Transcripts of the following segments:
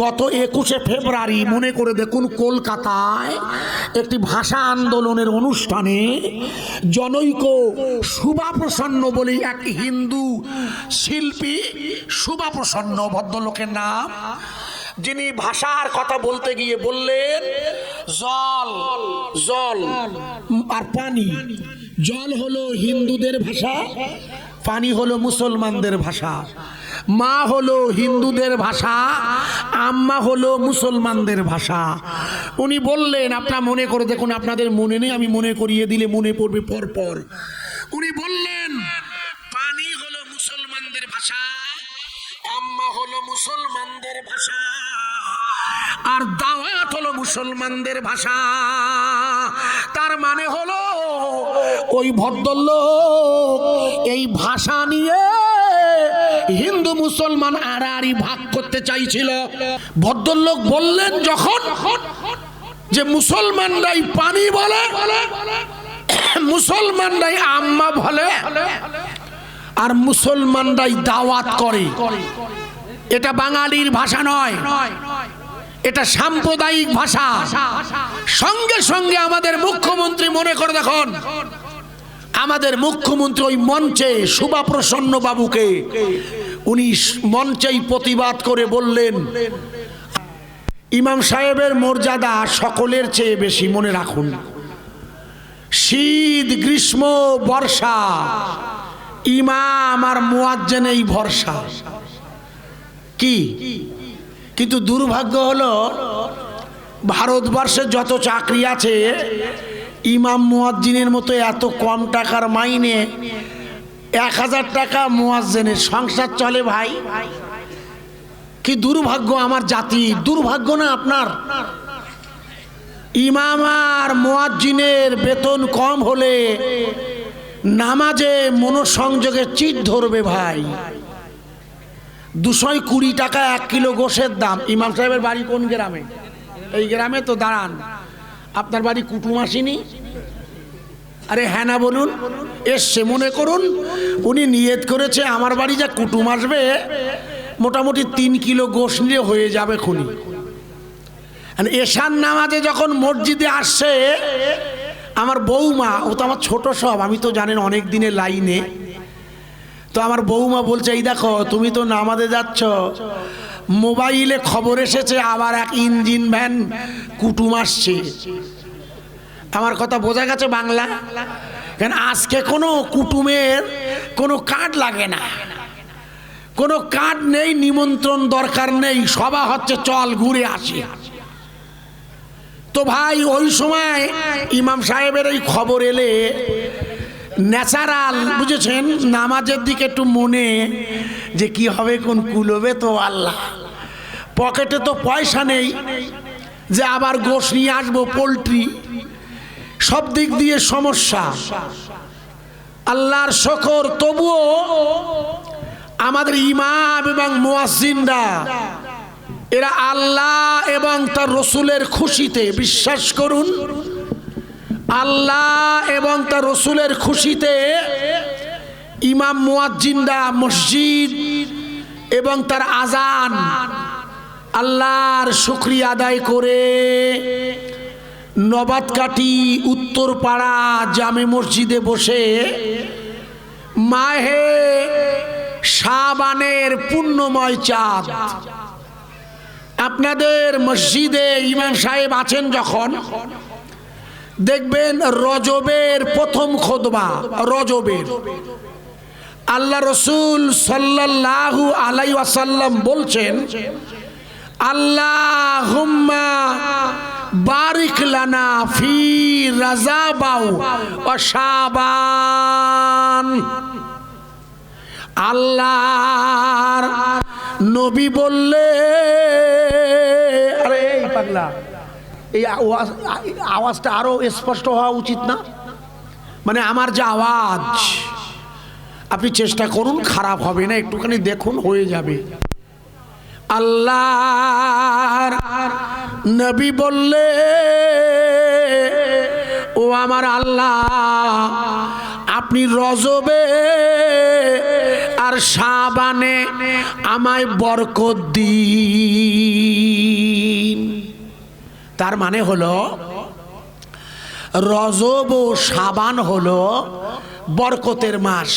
গত একুশে ফেব্রুয়ারি মনে করে দেখুন, কলকাতায় একটি ভাষা আন্দোলনের অনুষ্ঠানে জনৈক শুভা প্রসন্ন বলে এক হিন্দু শিল্পী শুভা প্রসন্ন ভদ্রলোকের নাম, যিনি ভাষার কথা বলতে গিয়ে বললেন, জল জল আর পানি। জল হলো হিন্দুদের ভাষা, পানি হলো মুসলমানদের ভাষা। মা হলো হিন্দুদের ভাষা, আম্মা হলো মুসলমানদের ভাষা। উনি বললেন, আপনার মনে করে দেখুন, আপনাদের মনে নেই, আমি মনে করিয়ে দিলে মনে পড়বে পর পর উনি বললেন, পানি হলো মুসলমানদের ভাষা, আম্মা হলো মুসলমানদের ভাষা, আর দাওয়াত হলো মুসলমানদের ভাষা। তার মানে হলো, ওই ভদ্রলোক এই ভাষা নিয়ে হিন্দু মুসলমান আড়াআড়ি ভাগ করতে চাইছিল। ভদ্রলোক বললেন, যখন যে মুসলমানরাই পানি বলে, মুসলমানরাই আম্মা বলে, আর মুসলমানরাই দাওয়াত করে। এটা বাঙালির ভাষা নয়, এটা সাম্প্রদায়িক ভাষা। সঙ্গে সঙ্গে আমাদের মুখ্যমন্ত্রী মনে করে দেখুন, আমাদের মুখ্যমন্ত্রী ওই মঞ্চে শুভা প্রসন্ন বাবুকে উনি মঞ্চেই প্রতিবাদ করে বললেন, ইমাম সাহেবের মর্যাদা সকলের চেয়ে বেশি, মনে রাখুন। শীত, গ্রীষ্ম, বর্ষা, ইমাম আর মোয়াজ্জেন এই ভরসা। কি? কিন্তু দুর্ভাগ্য হলো, ভারতবর্ষে যত চাকরি আছে, ইমাম মুয়াজ্জিনের মতো এত কম টাকার মাইনে এক হাজার টাকা মুয়াজ্জেনের সংসার চলে ভাই। কি দুর্ভাগ্য আমার জাতি, দুর্ভাগ্য না আপনার? ইমাম আর মুয়াজ্জিনের বেতন কম হলে নামাজে মনোসংযোগে চিট ধরবে ভাই। দুশো কুড়ি টাকা এক কিলো গোশের দাম। ইমাম সাহেবের বাড়ি কোন গ্রামে? এই গ্রামে তো দাঁড়ান। আপনার বাড়ি কুটুম আসেনি? আরে হ্যাঁ না বলুন। এসছে মনে করুন, উনি নিয়ত করেছে আমার বাড়ি যা কুটুম আসবে, মোটামুটি তিন কিলো গোশ নিয়ে হয়ে যাবে খুনি। এশান নামাজে যখন মসজিদে আসছে, আমার বৌমা, ও তো আমার ছোট সব, আমি তো জানেন অনেক দিনে লাইনে। তো আমার বৌমা বলছে, এই দেখো, তুমি তো নামাজে যাচ্ছ। মোবাইলে খবর এসেছে, আবার এক ইঞ্জিন ভ্যান কুটুম আসছে। আমার কথা বোঝা গেছে বাংলা? কেন আজকে কোনো কুটুমের কোনো কার্ড লাগে না। কোনো কার্ড নেই, নিমন্ত্রণ দরকার নেই, সভা হচ্ছে, চল ঘুরে আসি। তো ভাই, ওই সময় ইমাম সাহেবের এই খবর এলে ন্যাচারাল, বুঝেছেন? নামাজের দিকে একটু মনে যে কি হবে কোন কুলবে তো আল্লাহ। পকেটে তো পয়সা নেই যে আবার গোশ নিয়ে আসব, পোলট্রি। সব দিক দিয়ে সমস্যা। আল্লাহর শকর, তবুও আমাদের ইমাম এবং মুয়াজ্জিনরা, এরা আল্লাহ এবং তার রসুলের খুশিতে, বিশ্বাস করুন, আল্লাহ এবং তার রসুলের খুশিতে ইমাম মুয়াজ্জিনরা মসজিদ এবং তার আজান আল্লাহর শুক্রিয়া আদায় করে। নবাতকাটি উত্তরপাড়া জামে মসজিদে বসে মাহে শাবানের পুণ্যময় চাঁদ। আপনাদের মসজিদে ইমাম সাহেব আছেন যখন, দেখবেন রজবের প্রথম খোদবা, রজবের। আল্লাহ রসুল সাল্লাল্লাহু আলাই ওয়াসাল্লাম বলছেন আল্লাহ বারিক লানা ফি রাজাবাউ ও শাবান। আল্লাহর নবী বললে, আরে এই পাগলা, এই আওয়াজ, আওয়াজটা আরও স্পষ্ট হওয়া উচিত না? মানে আমার যে আওয়াজ, আপনি চেষ্টা করুন, খারাপ হবে না, একটুখানি দেখুন, হয়ে যাবে। আল্লাহ নবী বললে, ও আমার আল্লাহ, আপনি রজবে আর সাবানে আমায় বরকত দিন। তার মানে হলো, রজব ও সাবান হলো বরকতের মাস।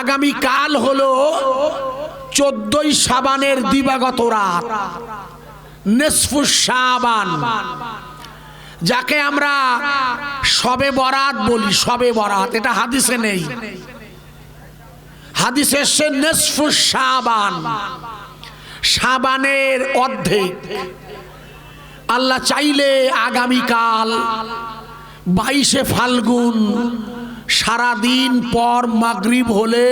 আগামী কাল হলো চোদ্দই সাবানের দিবাগত রাত। নেসফু সাবান যাকে আমরা সবে বরাত বলি সবে বরাত। এটা হাদিসে নেই। হাদিসে এসছে নেসফু সাবান সাবানের অর্ধেক। আল্লাহ চাইলে আগামীকাল বাইশে ফাল্গুন সারাদিন পর মাগরিব হলে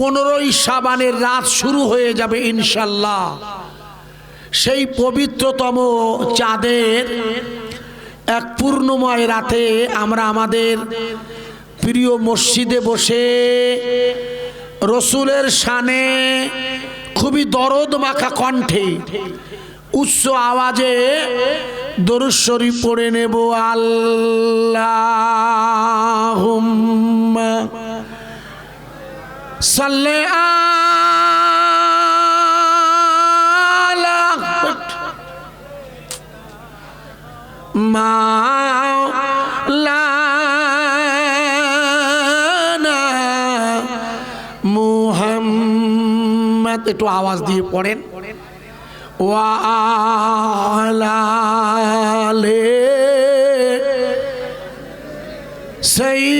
পনেরোই সাবানের রাত শুরু হয়ে যাবে ইনশাল্লাহ। সেই পবিত্রতম চাঁদের এক পূর্ণময় রাতে আমরা আমাদের প্রিয় মসজিদে বসে রসুলের শানে খুবই দরদ মাখা কণ্ঠে উচ্চ আওয়াজে দরুশ্বরী পড়ে নেব। আল্লাহ সাল্লে মাওলানা মুহাম্মদ একটু আওয়াজ দিয়ে পড়েন। ওয়ালালে সৈদিনা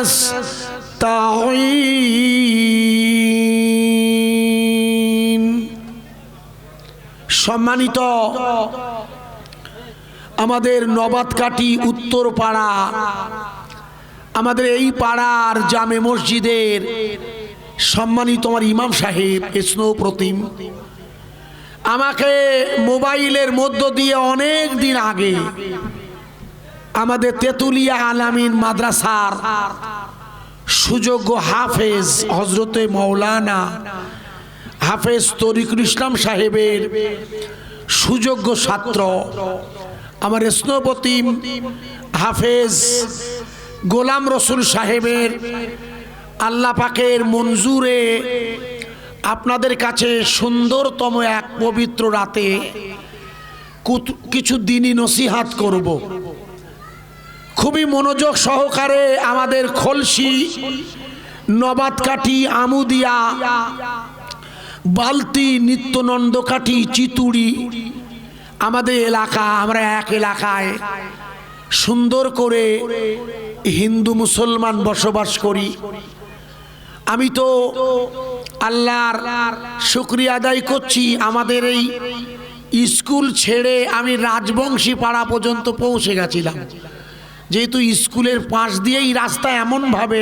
نستعين সম্মানিত আমাদের নবাতকাটি উত্তর পাড়া আমাদের এই পাড়ার জামে মসজিদের সম্মানিত আমার ইমাম সাহেব স্নো প্রতিম আমাকে মোবাইলের মধ্য দিয়ে অনেক দিন আগে আমাদের তেতুলিয়া আলামিন মাদ্রাসার সুযোগ্য হাফেজ হজরতে মৌলানা হাফেজ তরিকুল ইসলাম সাহেবের সুযোগ্য ছাত্র, আমার স্নপতিম হাফেজ গোলাম রসুল সাহেবের আল্লাহ পাকের মঞ্জুরে আপনাদের কাছে সুন্দরতম এক পবিত্র রাতে কিছু দিনই নসিহাত করব। খুবই মনোযোগ সহকারে আমাদের খলসি, নবাতকাঠি, আমুদিয়া, বালতি, নিত্যনন্দকাঠি, চিতুড়ি, আমাদের এলাকা, আমরা এক এলাকায় সুন্দর করে হিন্দু মুসলমান বসবাস করি। আমি তো আল্লাহর শুক্রিয়া আদায় করছি, আমাদের এই স্কুল ছেড়ে আমি রাজবংশী পাড়া পর্যন্ত পৌঁছে গেছিলাম। যেহেতু স্কুলের পাশ দিয়েই রাস্তা এমনভাবে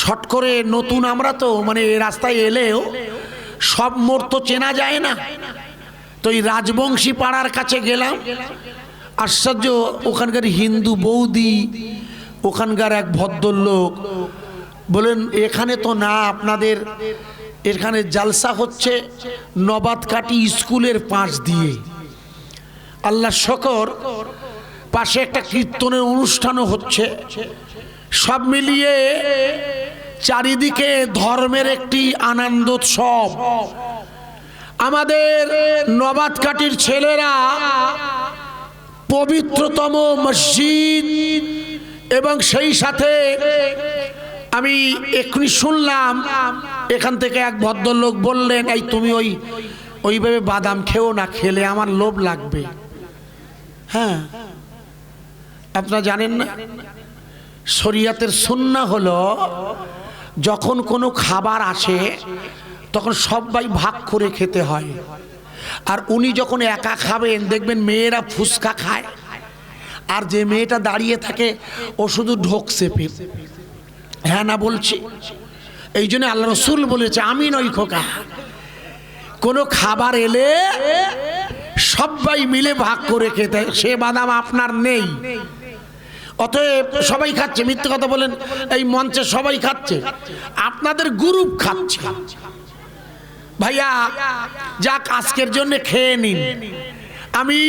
শর্ট করে নতুন আমরা তো মানে এই রাস্তায় এলেও সব মোড় তো চেনা যায় না। তো এই রাজবংশী পাড়ার কাছে গেলাম। আশ্চর্য, ওখানকার হিন্দু বৌদি, ওখানকার এক ভদ্রলোক বলেন, এখানে তো না, আপনাদের এখানে জালসা হচ্ছে নবাদ নবাদকাটি স্কুলের পাশ দিয়ে। আল্লাহ শকর পাশে একটা কীর্তনের অনুষ্ঠানও হচ্ছে। সব মিলিয়ে চারিদিকে ধর্মের একটি আনন্দোৎসব। আমাদের নবাদ নবাদকাটির ছেলেরা পবিত্রতম মসজিদ এবং সেই সাথে আমি এক্ষুনি শুনলাম, এখান থেকে এক ভদ্রলোক বললেন, এই তুমি ওই, ওইভাবে বাদাম খেও না, খেলে আমার লোভ লাগবে। হ্যাঁ। আপনারা জানেন না? শরিয়াতের সুন্না হলো, যখন কোনো খাবার আসে, তখন সবাই ভাগ করে খেতে হয়। আর উনি যখন একা খাবেন, দেখবেন মেয়েরা ফুসকা খায়। আর যে মেয়েটা দাঁড়িয়ে থাকে, ও শুধু ঢোকছে পেপ হ্যাঁ না বলছি? এই জন্য আল্লাহ রসুল বলেছে, আমি নই খোকা। কোনো খাবার এলে সবাই মিলে ভাগ করে খেতে সে বাদাম আপনার নেই। অতএব সবাই খাচ্ছে, মিথ্যে কথা বলেন, এই মঞ্চে সবাই খাচ্ছে। আপনাদের গ্রুপ খাচ্ছে। ভাইয়া, যাক আজকের জন্য খেয়ে নিন। আমি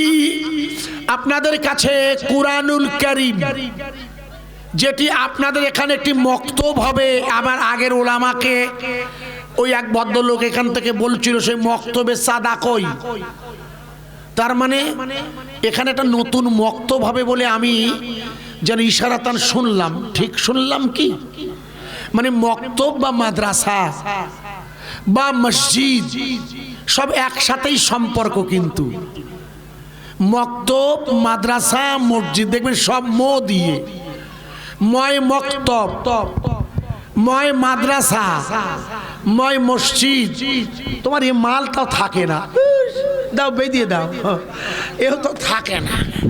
আপনাদের কাছে কুরআনুল করিম, যেটি আপনাদের এখানে একটি মক্তব হবে, আমার আগের ওলামাকে, ওই এক ভদ্রলোক এখান থেকে বলছিল, সেই মক্তবে সাদা কই। তার মানে এখানে একটা নতুন মক্তব হবে বলে আমি যেন ইশারা ইশারাতান শুনলাম। ঠিক শুনলাম কি? মানে মক্তব বা মাদ্রাসা বা মসজিদ, সব একসাথেই সম্পর্ক কিন্তু। মক্তব, মাদ্রাসা, মসজিদ, দেখবেন সব মো দিয়ে। ময় মক্তব, ময় মাদ্রাসা, ময় মসজিদ। তোমার এই মালটাও থাকে না। দাও বেদিয়ে দাও। এও তো থাকে না।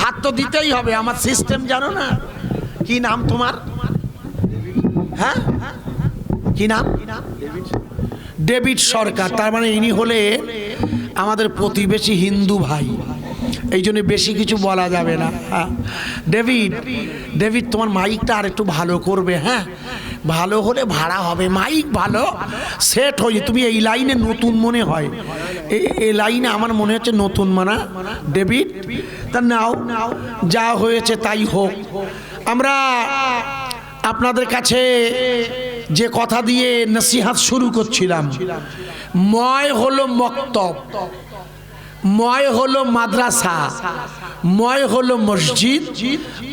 হাত তো দিতেই হবে, আমার সিস্টেম জানো না। কি নাম তোমার? হ্যাঁ? কি নাম? ডেভিড সরকার, তার মানে ইনি হলে আমাদের প্রতিবেশী হিন্দু ভাই। এই জন্য বেশি কিছু বলা যাবে না। হ্যাঁ। ডেভিড ডেভিড, তোমার মাইকটা আর একটু ভালো করবে হ্যাঁ? ভালো হলে ভাড়া হবে, মাইক ভালো সেট হয়ে তুমি এই লাইনে নতুন মনে হয়। এই এই লাইনে আমার মনে হচ্ছে নতুন মানা। ডেভিড, তা নাও, যা হয়েছে তাই হোক। আমরা আপনাদের কাছে যে কথা দিয়ে নসিহাত শুরু করছিলাম, ময় হলো মক্তব, ময় হলো মাদ্রাসা, ময় হলো মসজিদ,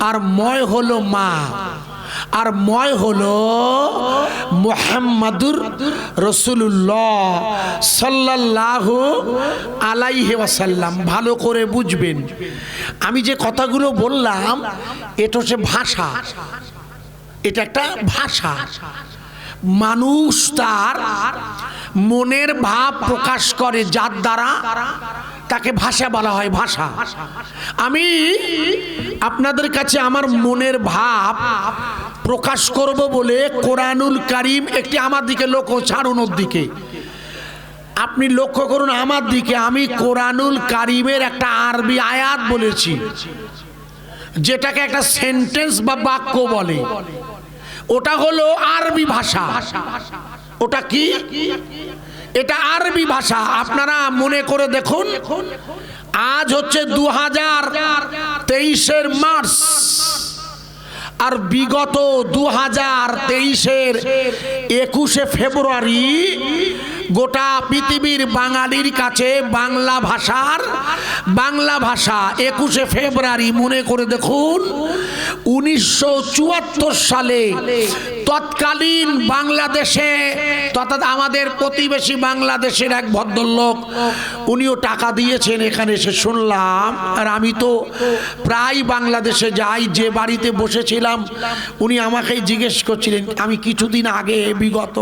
আর ময় হলো মা। আর ময় হলো মোহাম্মদুর রসুল্লাহ সাল্লাল্লাহু আলাইহি ওয়াসাল্লাম। ভালো করে বুঝবেন। আমি যে কথাগুলো বললাম, এটা হচ্ছে ভাষা। এটা একটা ভাষা। মানুষ তার মনের ভাব প্রকাশ করে যার দ্বারা তাকে ভাষা বলা হয় ভাষা। আমি আপনাদের কাছে আমার মনের ভাব প্রকাশ করব বলে কোরআনুল কারিম একটি আমার দিকে লক্ষ্য ছাড়ুন ওর দিকে। আপনি লক্ষ্য করুন আমার দিকে আমি কোরআনুল কারিমের একটা আরবি আয়াত বলেছি, যেটাকে একটা সেন্টেন্স বা বাক্য বলে। ওটা হলো আরবি ভাষা। ওটা কি? এটা আরবি ভাষা। আপনারা মনে করে দেখুন, আজ হচ্ছে দু হাজার তেইশের মার্চ। আর বিগত দু হাজার তেইশের একুশে ফেব্রুয়ারি গোটা পৃথিবীর বাঙালির কাছে বাংলা ভাষার, বাংলা ভাষা একুশে ফেব্রুয়ারি মনে করে দেখুন, উনিশশো চুয়াত্তর সালে তৎকালীন বাংলাদেশে, তথা আমাদের প্রতিবেশী বাংলাদেশের এক ভদ্রলোক, উনিও টাকা দিয়েছেন এখানে এসে শুনলাম। আর আমি তো প্রায় বাংলাদেশে যাই, যে বাড়িতে বসেছিলাম, উনি আমাকেই জিজ্ঞেস করছিলেন, আমি কিছুদিন আগে বিগত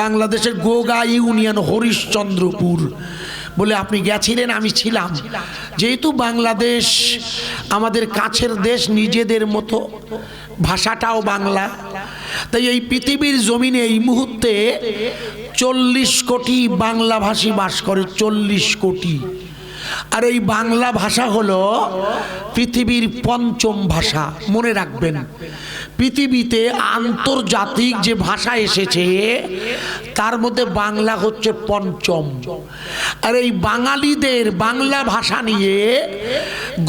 বাংলাদেশের গোগা ইউনিয়ন হরিশ্চন্দ্রপুর বলে, আপনি গেছিলেন, আমি ছিলাম। যেহেতু বাংলাদেশ আমাদের কাছের দেশ, নিজেদের মতো, ভাষাটাও বাংলা, তাই এই পৃথিবীর জমিনে এই মুহূর্তে চল্লিশ কোটি বাংলাভাষী বাস করে, চল্লিশ কোটি। আর এই বাংলা ভাষা হলো পৃথিবীর পঞ্চম ভাষা। মনে রাখবেন, পৃথিবীতে আন্তর্জাতিক যে ভাষা এসেছে, তার মধ্যে বাংলা হচ্ছে পঞ্চম। আর এই বাঙালিদের বাংলা ভাষা নিয়ে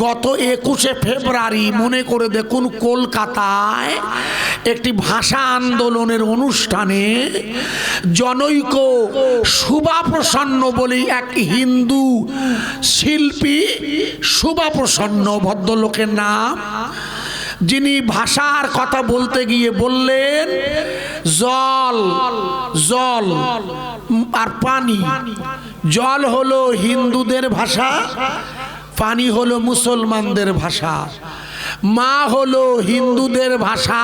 গত একুশে ফেব্রুয়ারি মনে করে দেখুন, কলকাতায় একটি ভাষা আন্দোলনের অনুষ্ঠানে জনৈক শুভা প্রসন্ন বলে এক হিন্দু শিল্পী শুভা প্রসন্ন ভদ্রলোকের নাম, যিনি ভাষার কথা বলতে গিয়ে বললেন, জল জল আর পানি। জল হলো হিন্দুদের ভাষা, পানি হলো মুসলমানদের ভাষা। মা হলো হিন্দুদের ভাষা,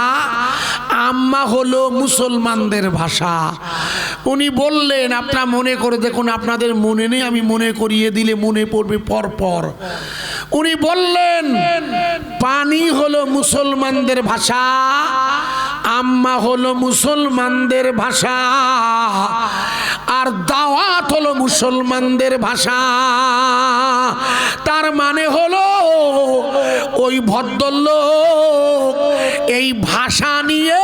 আম্মা হলো মুসলমানদের ভাষা। উনি বললেন, আপনার মনে করে দেখুন, আপনাদের মনে নেই, আমি মনে করিয়ে দিলে মনে পড়বে পর পর উনি বললেন, পানি হলো মুসলমানদের ভাষা, আম্মা হলো মুসলমানদের ভাষা, আর দাওয়াত হলো মুসলমানদের ভাষা। তার মানে হলো ওই ভদ্রলোক এই ভাষা নিয়ে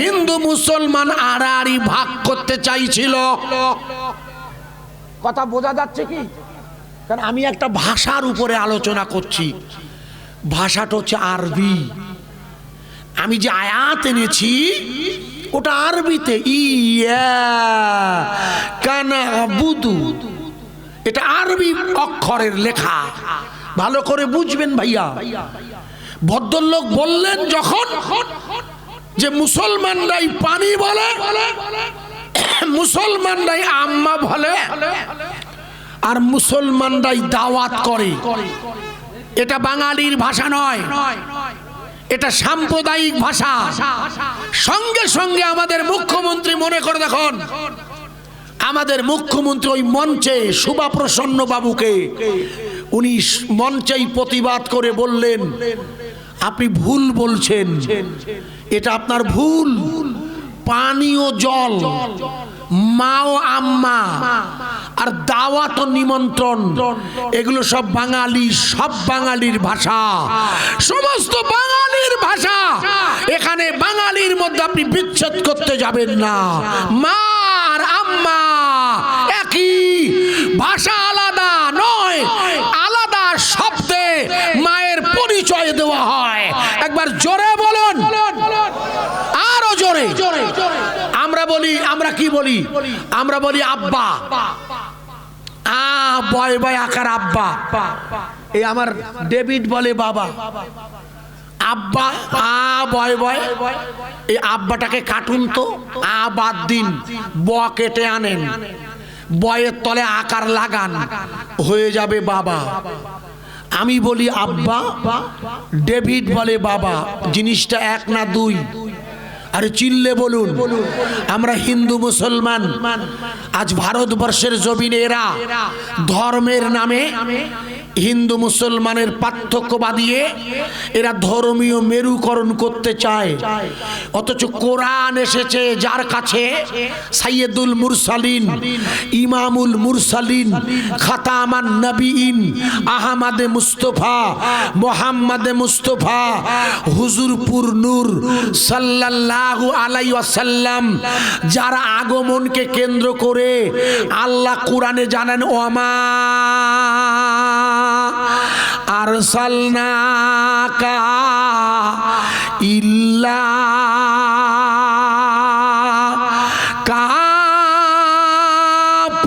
হিন্দু মুসলমান আড়াআড়ি ভাগ করতে চাইছিল। কথা বোঝা যাচ্ছে কি? কারণ আমি একটা ভাষার উপরে আলোচনা করছি। ভাষাটা হচ্ছে আরবি। আমি যে আয়াত এনেছি, ওটা আরবিতে, ইয়া কানা বুদু এটা আরবি অক্ষরের লেখা। ভালো করে বুঝবেন ভাইয়া। ভদ্রলোক বললেন, যখন যে মুসলমানরাই পানি বলে, মুসলমানরাই আম্মা বলে, আর মুসলমানরাই দাওয়াত করে, এটা বাঙালির ভাষা নয়, এটা সাম্প্রদায়িক ভাষা। সঙ্গে সঙ্গে আমাদের মুখ্যমন্ত্রী মনে করে দেখুন, আমাদের মুখ্যমন্ত্রী ওই মঞ্চে শুভা প্রসন্ন বাবুকে উনি মঞ্চেই প্রতিবাদ করে বললেন, আপনি ভুল বলছেন। এটা আপনার ভুল। পানি ও জল, মাও আম্মা, আর দাওয়াত নিমন্ত্রণ, এগুলো সব বাঙালি, সব বাঙালির ভাষা। সমস্ত বাঙালির ভাষা। এখানে বাঙালির মধ্যে আপনি বিচ্ছেদ করতে যাবেন না। মা আর আম্মা একই। ভাষা দেওয়া হয়। একবার জোরে বলুন। আরও জোরে। আমরা বলি আমরা কি বলি? আমরা বলি আব্বা। আ বয় বয় আকার আব্বা। এই আমার ডেভিড বলে বাবা। আব্বা আ বয় বয় এই আব্বাটাকে কাটুন তো। আ বাদ দিন। ব কেটে আনেন। বয়ের তলে আকার লাগান। হয়ে যাবে বাবা। আমি বলি আব্বা, ডেভিড বলে বাবা। জিনিসটা এক না দুই। আর চিল্লে বলুন, আমরা হিন্দু মুসলমান, আজ ভারতবর্ষের জমিনে এরা ধর্মের নামে হিন্দু মুসলমানের পার্থক্য বাদিয়ে এরা ধর্মীয় মেরুকরণ করতে চায়। অথচ কোরআন এসেছে যার কাছে সাইয়েদুল মুরসালিন, ইমামুল মুরসালিন, খাতামান নবীন আহমাদে মুস্তফা, মোহাম্মদে মুস্তফা, হুজুরপুর নূর সাল্লাল্লাহু আলাই ওয়াসাল্লাম, যার আগমনকে কেন্দ্র করে আল্লাহ কোরআনে জানান ওমা আরসালনাকা ইল্লা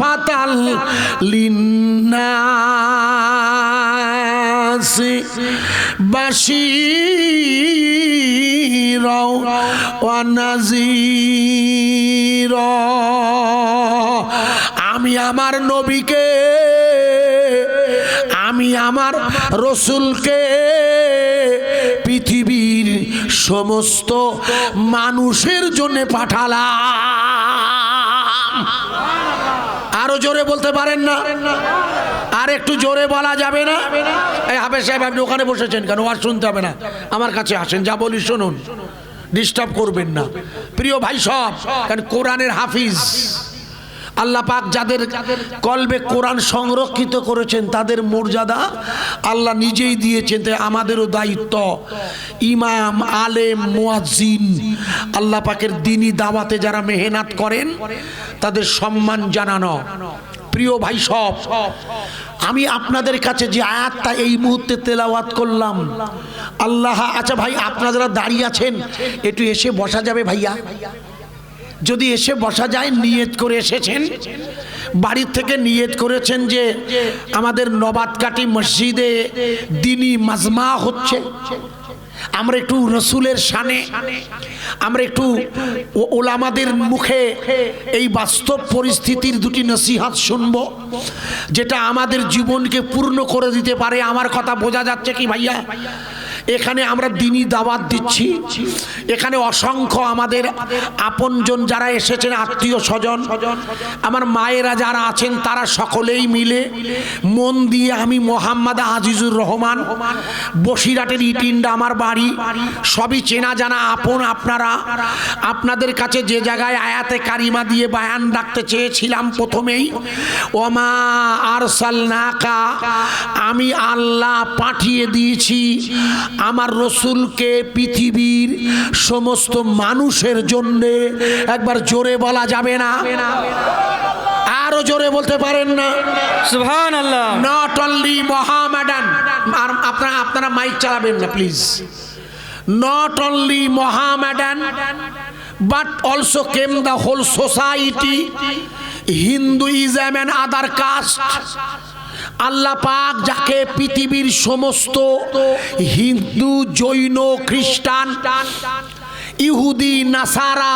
কাফাতাল লিন্নাসি আমি আমার নবীকে আমার রসুলকে পৃথিবীর সমস্ত মানুষের জন্য পাঠালাম। আরও জোরে বলতে পারেন না? আর একটু জোরে বলা যাবে না? এই হাফেজ সাহেব, আপনি ওখানে বসেছেন কেন? আর শুনতে হবে না। আমার কাছে আসেন, যা বলি শুনুন। ডিস্টার্ব করবেন না। প্রিয় ভাই সব, কারণ কোরআনের হাফিজ। আল্লাহ পাক যাদের কলবে কোরআন সংরক্ষিত করেছেন, তাদের মর্যাদা আল্লাহ নিজেই দিয়েছেন, তাই আমাদেরও দায়িত্ব। ইমাম, আলেম, মুয়াজ্জিন, আল্লাহ পাকের দিনী দাওয়াতে যারা মেহনত করেন, তাদের সম্মান জানানো। প্রিয় ভাই সব, আমি আপনাদের কাছে যে আয়াতটা এই মুহূর্তে তেলাওয়াত করলাম, আল্লাহ আচ্ছা ভাই, আপনারা দাঁড়িয়ে আছেন, একটু এসে বসা যাবে ভাইয়া। যদি এসে বসা যায়, নিয়ত করে এসেছেন। বাড়ির থেকে নিয়ত করেছেন যে, আমাদের নবাদকাটি মসজিদে দিনী মাজমা হচ্ছে। আমরা একটু রসুলের শানে, আমরা একটু ওলামাদের মুখে এই বাস্তব পরিস্থিতির দুটি নসিহাত শুনব, যেটা আমাদের জীবনকে পূর্ণ করে দিতে পারে। আমার কথা বোঝা যাচ্ছে কি ভাইয়া? এখানে আমরা দিনই দাওয়াত দিচ্ছি। এখানে অসংখ্য আমাদের আপনজন যারা এসেছেন, আত্মীয় স্বজন, আমার মায়েরা যারা আছেন, তারা সকলেই মিলে মন দিয়ে আমি মোহাম্মদ আজিজুর রহমান বসিরাটের ইটিন্ডা আমার বাড়ি, সবই চেনা জানা আপন আপনারা। আপনাদের কাছে যে জায়গায় আয়াতে কারিমা দিয়ে বায়ান রাখতে চেয়েছিলাম প্রথমেই, ওমা আরসাল নাকা আমি আল্লাহ পাঠিয়ে দিয়েছি আমার রসুলকে পৃথিবীর সমস্ত মানুষের জন্যে একবার জোরে বলা যাবে না। আরও জোরে বলতে পারেন না। আল্লাহ নট অনলি মহামেডান আর আপনারা আপনারা মাইক চালাবেন না please not only Mohammedan but also came the whole society Hinduism and other caste Allah পাক যাকে পৃথিবীর সমস্ত হিন্দু, জৈন, খ্রিস্টান, ইহুদি, নাসারা,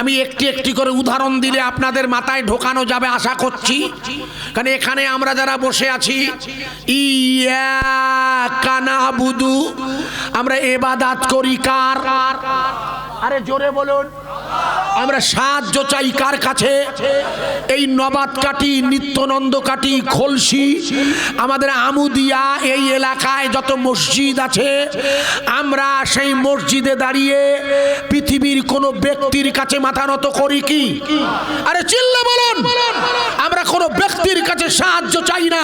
আমি একটি একটি করে উদাহরণ দিলে আপনাদের মাথায় ঢোকানো যাবে আশা করছি। কারণ এখানে আমরা যারা বসে আছি ইয়া কানা আমরা এবাদাত করি কার? আরে জোরে বলুন। আমরা সাহায্য চাই কার কাছে? এই নবাদ কাটি নিত্যনন্দ কাটি খলসি, আমাদের আমুদিয়া এই এলাকায় যত মসজিদ আছে, আমরা সেই মসজিদে দাঁড়িয়ে পৃথিবীর কোন ব্যক্তির কাছে মাথা নত করি কি? আরে চিল্লে বলুন! আমরা কোন ব্যক্তির কাছে সাহায্য চাই না।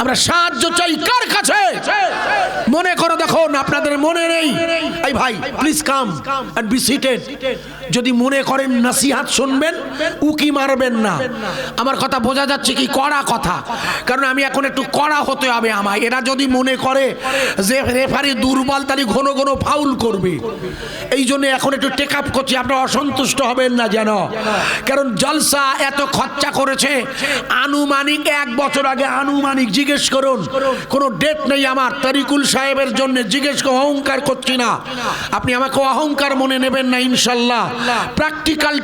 আমরা সাহায্য চাই কার কাছে? মনে করে দেখুন, আপনাদের মনে নেই। এই ভাই please come and be seated যদি মনে করেন নসিহাত শুনবেন, উকি মারবেন না। আমার কথা বোঝা যাচ্ছে কি কড়া কথা। কারণ আমি এখন একটু কড়া হতে হবে আমায়। এরা যদি মনে করে যে রেফারি দুর্বল, তাহলে ঘন ঘন ফাউল করবে। এই জন্য এখন একটু টেক আপ করছি। আপনারা অসন্তুষ্ট হবেন না যেন। কারণ জলসা এত খরচা করেছে। আনুমানিক এক বছর আগে আনুমানিক জিজ্ঞেস করুন কোনো ডেট নেই আমার তারিকুল সাহেবের জন্য জিজ্ঞেস অহংকার করছি না। আপনি আমাকে অহংকার মনে নেবেন না ইনশাল্লাহ। প্র্যাকটিক্যাল